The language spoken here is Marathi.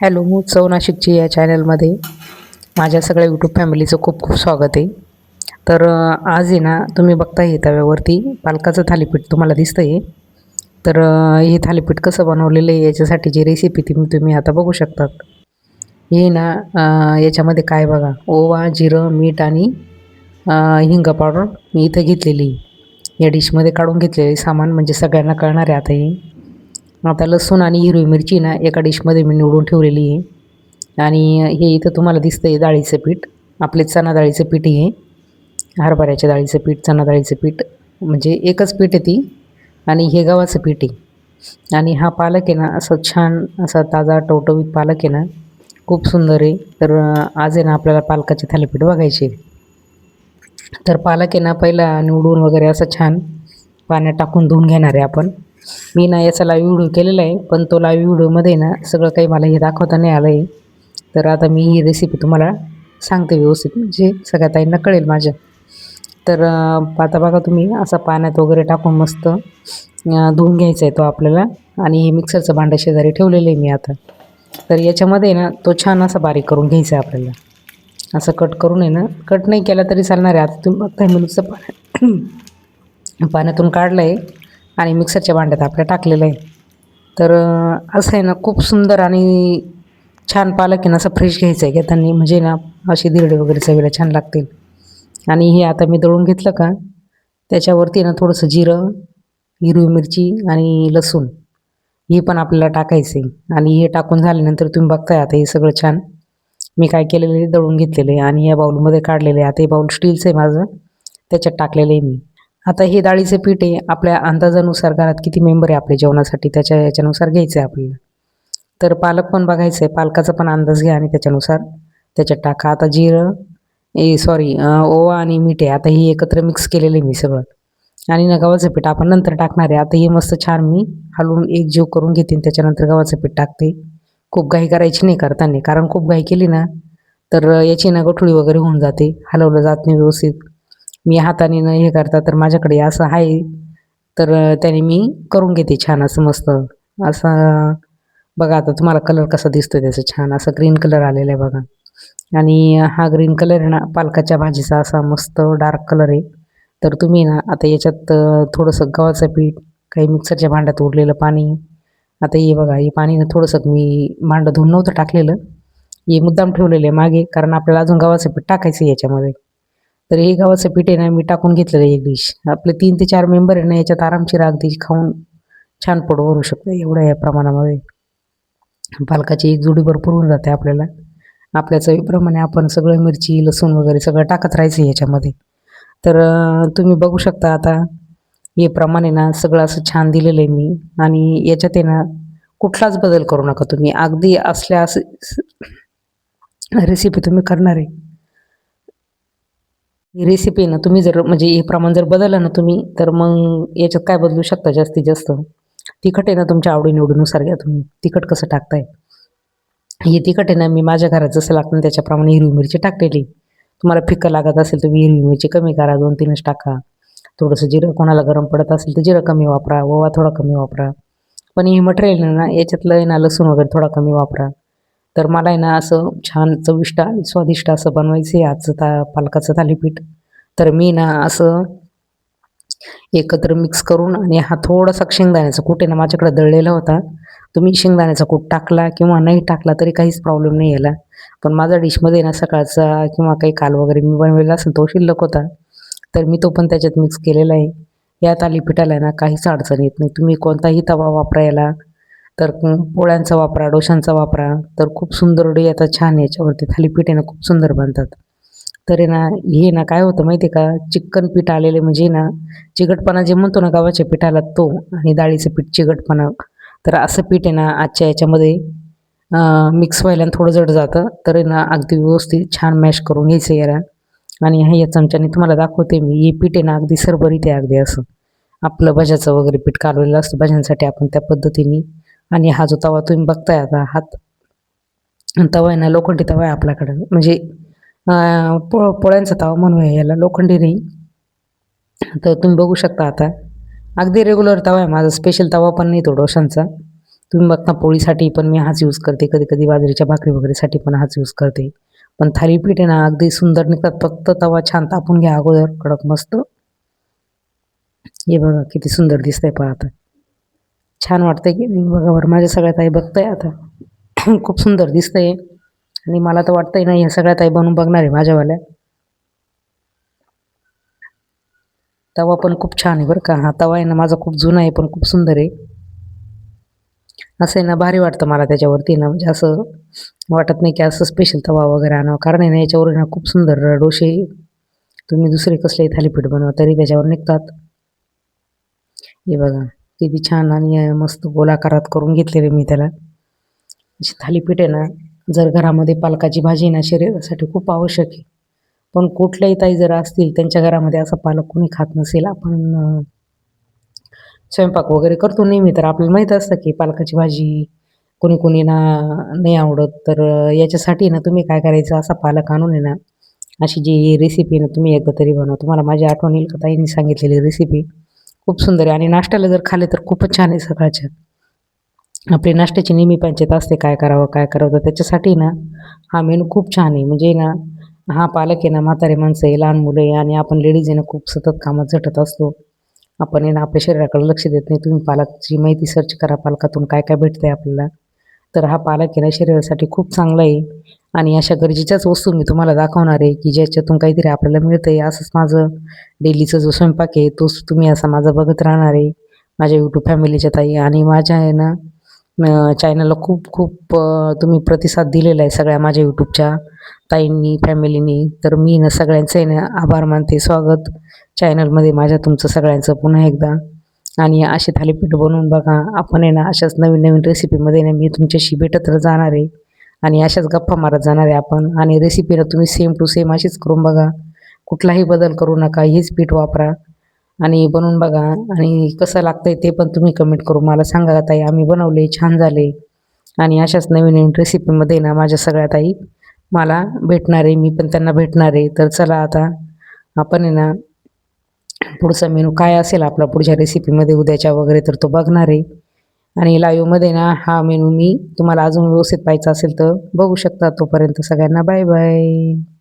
हॅलो उत्सव नाशिकची या चॅनलमध्ये माझ्या सगळ्या यूट्यूब फॅमिलीचं खूप खूप स्वागत आहे. तर आज आहे ना तुम्ही बघताय तव्यावरती. पालकाचं थालीपीठ तुम्हाला दिसतं आहे तर हे थालीपीठ कसं बनवलेलं आहे याच्यासाठी जी रेसिपी ती तुम्ही आता बघू शकतात. हे ना याच्यामध्ये काय बघा ओवा जिरं मीठ आणि हिंग पावडर मी इथं घेतलेली या डिशमध्ये काढून घेतलेली सामान म्हणजे सगळ्यांना कळणार आहे आता हे. आता लसूण आणि हिरवी मिरची ना एका डिशमध्ये मी निवडून ठेवलेली आहे. आणि हे इथं तुम्हाला दिसतं आहे डाळीचं पीठ. आपले चणा डाळीचं पीठ आहे हरभऱ्याच्या डाळीचं पीठ चणा डाळीचं पीठ. म्हणजे एकच पीठ आहे ती. आणि हे गव्हाचं पीठ आहे. आणि हा पालक आहे ना असं छान असा ताजा टवटवीत पालक आहे ना खूप सुंदर आहे. तर आज आहे ना आपल्याला पालकाचे थालीपीठ बघायचे तर पालक आहे ना पहिला निवडून वगैरे असं छान पाण्यात टाकून धुवून घेणार आहे आपण. मी ना याचा लाईव्ह व्हिडिओ केलेला आहे पण तो लाईव्ह व्हिडिओमध्ये ना सगळं काही मला हे दाखवता नाही आलं आहे तर आता मी ही रेसिपी तुम्हाला सांगते व्यवस्थित म्हणजे सगळ्या ताईंना कळेल माझ्या. तर आता बघा तुम्ही असा पाण्यात वगैरे टाकून मस्त धुवून घ्यायचा आहे तो आपल्याला. आणि हे मिक्सरचं भांडं शेजारी ठेवलेलं आहे मी आता. तर याच्यामध्ये ना तो छान असा बारीक करून घ्यायचा आहे आपल्याला. असं कट करून आहे ना कट नाही केला तरी चालणार आहे. आता तुम्ही बघताय मुलीचं पाण्यात पाण्यातून काढलं आहे आणि मिक्सरच्या भांड्यात आपल्या टाकलेलं आहे. तर असं आहे ना खूप सुंदर आणि छान पालक आहे ना असं फ्रेश घ्यायचं आहे. घेताना म्हणजे ना अशी दिरडे वगैरे चवीला छान लागतील. आणि हे आता मी दळून घेतलं का त्याच्यावरती ना थोडंसं जिरं हिरवी मिरची आणि लसूण हे पण आपल्याला टाकायचं आहे आणि हे टाकून झाल्यानंतर तुम्ही बघताय आता हे सगळं छान मी काय केलेलं आहे दळून घेतलेलं आहे. आणि या बाऊलमध्ये काढलेलं आहे. आता हे बाऊल स्टीलचं आहे माझं. त्याच्यात टाकलेलं आहे मी. आता हे डाळीचं पीठ आहे आपल्या अंदाजानुसार घरात किती मेंबर आहे आपल्या जेवणासाठी त्याच्या याच्यानुसार घ्यायचं आहे आपल्याला. तर पालक पण बघायचं आहे पालकाचा पण अंदाज घ्या आणि त्याच्यानुसार त्याच्यात टाका. आता जिरं ए सॉरी ओवा आणि मीठ आहे. आता ही एकत्र मिक्स केलेलं आहे मी सगळं. आणि ना गव्हाचं पीठ आपण नंतर टाकणार आहे. आता हे मस्त छान मी हलवून एक जीव करून घेते त्याच्यानंतर गव्हाचं पीठ टाकते. खूप घाई करायची नाही करताना कारण खूप घाई केली ना तर याची ना गठुळी वगैरे होऊन जाते. हलवलं जात नाही व्यवस्थित. मी हाताने न हे करता तर माझ्याकडे असं आहे. तर त्याने मी करून घेते छान असं मस्त. असं बघा आता तुम्हाला कलर कसा दिसतोय त्याचा छान असा ग्रीन कलर आलेला आहे बघा. आणि हा ग्रीन कलर आहे ना पालकाच्या भाजीचा असा मस्त डार्क कलर आहे. तर तुम्ही ना आता याच्यात थोडंसं गव्हाचं पीठ काही मिक्सरच्या भांड्यात उरलेलं पाणी. आता हे बघा हे पाणी ना थोडंसं मी भांडं धुवून नव्हतं टाकलेलं. हे मुद्दाम ठेवलेलं आहे मागे कारण आपल्याला अजून गव्हाचं पीठ टाकायचं आहे याच्यामध्ये. तर हे गव्हाचं पीठ आहे ना मी टाकून घेतलेलं आहे एक डिश आपले तीन ते चार मेंबर आहे ना याच्यात आरामशीर अगदी खाऊन छान पोट भरू शकतं. एवढ्या या प्रमाणामध्ये. पालकाची एक जोडी भरपूर होऊन जाते आपल्याला. आपल्या चवीप्रमाणे आपण सगळं मिरची लसूण वगैरे सगळं टाकत राहायचं याच्यामध्ये. तर तुम्ही बघू शकता आता हे प्रमाणे ना सगळं असं छान दिलेलं आहे मी. आणि याच्यात आहे ना कुठलाच बदल करू नका तुम्ही. अगदी असल्या असं रेसिपी तुम्ही करणार आहे. ही रेसिपी आहे ना तुम्ही जर म्हणजे हे प्रमाण जर बदललं ना तुम्ही तर मग याच्यात काय बदलू शकता जास्तीत जास्त? तिखट आहे ना तुमच्या आवडीनिवडीनुसार घ्या तुम्ही. तिखट कसं टाकताय? हे तिखट आहे ना मी माझ्या घरात जसं लागतं ना त्याच्याप्रमाणे हिरवी मिरची टाकलेली. तुम्हाला फिकं लागत असेल तर हिरवी मिरची कमी करा दोन तीनच टाका. थोडंसं जिरं कोणाला गरम पडत असेल तर जिरं कमी वापरा ओवा थोडा कमी वापरा. पण हे मटेरियल ना याच्यातलं आहे ना लसूण वगैरे थोडा कमी वापरा. तर मला आहे ना असं छान चविष्ट आणि स्वादिष्ट असं बनवायचं आहे आजचं ता पालकाचं थालीपीठ. तर मी ना असं एकत्र मिक्स करून आणि हा थोडासा शेंगदाण्याचा कूट आहे ना माझ्याकडे दळलेला होता. तुम्ही शेंगदाण्याचा कूट टाकला किंवा नाही टाकला तरी काहीच प्रॉब्लेम नाही याला. पण माझा डिशमध्ये ना सकाळचा किंवा काही काल वगैरे मी बनवलेला असेल तो शिल्लक होता. तर मी तो पण त्याच्यात मिक्स केलेला आहे. या थालीपीठाला आहे ना काहीच अडचण येत नाही. तुम्ही कोणताही तवा वापरायला तर पोळ्यांचा वापरा डोशांचा वापरा. तर खूप सुंदर डे आता छान याच्यावरती. थालीपीठ आहे ना खूप सुंदर बनतात. तर आहे ना हे ना काय होतं माहिती आहे का? चिकन पीठ आलेले म्हणजे ना चिकटपणा जे म्हणतो ना गव्हाच्या पिठाला तो आणि डाळीचं पीठ चिकटपणा. तर असं पीठ आहे ना आजच्या याच्यामध्ये मिक्स व्हायला थोडं जड जातं. तर आहे ना अगदी व्यवस्थित छान मॅश करून घ्यायचं याला. आणि ह्या या चमच्याने तुम्हाला दाखवते मी. हे पीठ आहे ना अगदी सरभरीत आहे अगदी असं. आपलं भज्याचं वगैरे पीठ काढलेलं असतं. भज्यांसाठी आपण त्या पद्धतीने आणि हा जो तवा तुम्ही बघताय आता हात तवा आहे ना लोखंडी तवा आहे आपल्याकडं. म्हणजे पो पोळ्यांचा तवा म्हणूया याला लोखंडी नाही. तर तुम्ही बघू शकता आता. अगदी रेग्युलर तवा आहे माझा स्पेशल तवा पण नाही तो डोशांचा. तुम्ही बघता पोळीसाठी पण मी हाच यूज करते. कधी कधी बाजरीच्या भाकरी वगैरेसाठी पण हाच यूज करते. पण थालीपीठ आहे ना अगदी सुंदर निघतात. फक्त तवा छान तापून घ्या अगोदर कडक मस्त. हे बघा किती सुंदर दिसतंय पहा आता. छान वाटतंय की बघा बरं माझ्या सगळ्या ताई बघताय आता. खूप सुंदर दिसतंय. आणि मला तर वाटतंय ना ह्या सगळ्या ताई बनवून बघणार आहे माझ्यावाल्या. तवा पण खूप छान आहे बरं का. हा तवा आहे ना माझा खूप जुना आहे पण खूप सुंदर आहे. असं आहे ना भारी वाटतं मला त्याच्यावरती ना. म्हणजे असं वाटत नाही की असं स्पेशल तवा वगैरे आणावं. कारण आहे ना याच्यावर ना खूप सुंदर डोसे. तुम्ही दुसरे कसले थालीपीठ बनवा तरी त्याच्यावर निघतात. हे बघा. किती छान आणि मस्त गोलाकारात करून घेतलेले मी त्याला. अशी थालीपीठ आहे ना जर घरामध्ये पालकाची भाजी ना शरीरासाठी खूप आवश्यक आहे. पण कुठल्याही ताई जर असतील त्यांच्या घरामध्ये असा पालक कोणी खात नसेल आपण स्वयंपाक वगैरे करतो नेहमी. तर आपल्याला माहीत असतं की पालकाची भाजी कोणी कोणी ना नाही आवडत. तर याच्यासाठी ना तुम्ही काय करायचं असा पालक आणून आहे ना अशी जी रेसिपी ना तुम्ही एकदा तरी बनवा. तुम्हाला माझी आठवण येईल का ताईंनी सांगितलेली रेसिपी खूप सुंदर आहे. आणि नाश्त्याला जर खाले तर खूपच छान आहे सकाळच्या आपली नाश्त्याची नेहमी पंचायत असते काय करावं काय करावं तर त्याच्यासाठी ना हा मेनू खूप छान आहे. म्हणजे ना हा पालक आहे ना म्हातारे माणसं आहे लहान मुलं आहे आणि आपण लेडीज आहे ना खूप सतत कामात झटत असतो. आपण आहे ना आपल्या शरीराकडे लक्ष देत नाही. तुम्ही पालकची माहिती सर्च करा पालकातून काय काय भेटतंय आपल्याला. तर हा पालक आहे ना शरीरासाठी खूप चांगला आहे. आणि अशा गरजेच्याच वस्तू मी तुम्हाला दाखवणार आहे की ज्याच्यातून काहीतरी आपल्याला मिळतं आहे असंच माझं डेलीचा जो स्वयंपाक आहे तोच तुम्ही असा माझा बघत राहणार आहे. माझ्या यूट्यूब फॅमिलीच्या ताई आणि माझ्या आहे ना चॅनलला खूप खूप तुम्ही प्रतिसाद दिलेला आहे सगळ्या माझ्या यूट्यूबच्या ताईंनी फॅमिलीनी तर मी ना सगळ्यांचं आहे ना आभार मानते. स्वागत चॅनलमध्ये माझ्या तुमचं सगळ्यांचं पुन्हा एकदा. आणि असे थालीपीठ बनवून बघा आपण आहे ना अशाच नवीन नवीन रेसिपीमध्ये ना मी तुमच्याशी भेटत जाणार आहे. आणि अशाच गप्पा मारत जाणार आहे आपण. आणि रेसिपीला तुम्ही सेम टू सेम अशीच करून बघा. कुठलाही बदल करू नका हेच पीठ वापरा. आणि बनवून बघा. आणि कसं लागतंय ते पण तुम्ही कमेंट करू मला सांगा ताई. आम्ही बनवले छान झाले. आणि अशाच नवीन नवीन रेसिपीमध्ये ना माझ्या सगळ्या ताई मला भेटणार आहे. मी पण त्यांना भेटणार आहे. तर चला आता आपण आहे ना पुढचा मेनू काय असेल आपला पुढच्या रेसिपीमध्ये उद्याच्या वगैरे तर तो बघणार आहे. आणि लाईव्हमध्ये ना हा मेनू मी तुम्हाला अजून व्यवस्थित पाहायचा असेल तर बघू शकता तोपर्यंत सगळ्यांना बाय बाय